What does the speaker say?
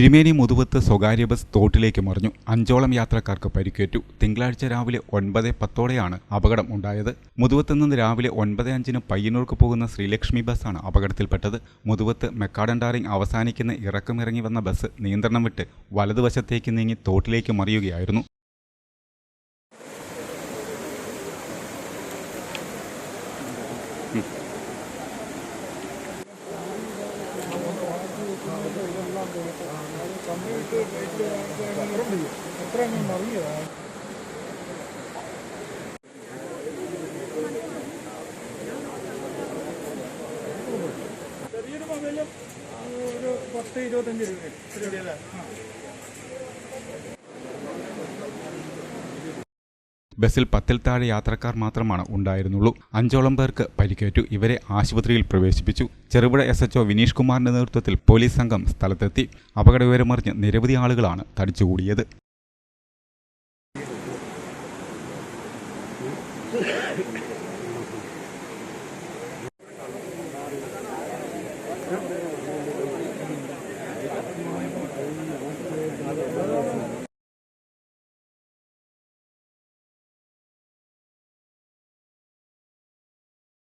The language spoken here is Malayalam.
തിരുമേനി മുതുവത്ത് സ്വകാര്യ ബസ് തോട്ടിലേക്ക് മറിഞ്ഞു. അഞ്ചോളം യാത്രക്കാർക്ക് പരിക്കേറ്റു. തിങ്കളാഴ്ച രാവിലെ ഒൻപത് പത്തോടെയാണ് അപകടം ഉണ്ടായത്. മുതുവത്ത് നിന്ന് രാവിലെ ഒൻപത് അഞ്ചിന് പയ്യന്നൂർക്ക് പോകുന്ന ശ്രീലക്ഷ്മി ബസ്സാണ് അപകടത്തിൽപ്പെട്ടത്. മുതുവത്ത് മെക്കാഡൻഡാറിംഗ് അവസാനിക്കുന്ന ഇറക്കമിറങ്ങി വന്ന ബസ് നിയന്ത്രണം വിട്ട് വലതുവശത്തേക്ക് നീങ്ങി തോട്ടിലേക്ക് മറിയുകയായിരുന്നു. ചെറിയൊരു മൊബൈലും ഒരു പത്ത് ഇരുപത്തഞ്ച് രൂപ ബസ്സിൽ പത്തിൽ താഴെ യാത്രക്കാർ മാത്രമാണ് ഉണ്ടായിരുന്നുള്ളൂ. അഞ്ചോളം പേർക്ക് പരിക്കേറ്റു. ഇവരെ ആശുപത്രിയിൽ പ്രവേശിപ്പിച്ചു. ചെറുപുഴ എസ് എച്ച്ഒ വിനീഷ് കുമാറിന്റെ നേതൃത്വത്തിൽ പോലീസ് സംഘം സ്ഥലത്തെത്തി. അപകട വിവരമറിഞ്ഞ് നിരവധി ആളുകളാണ് തടിച്ചുകൂടിയത്. Thank you.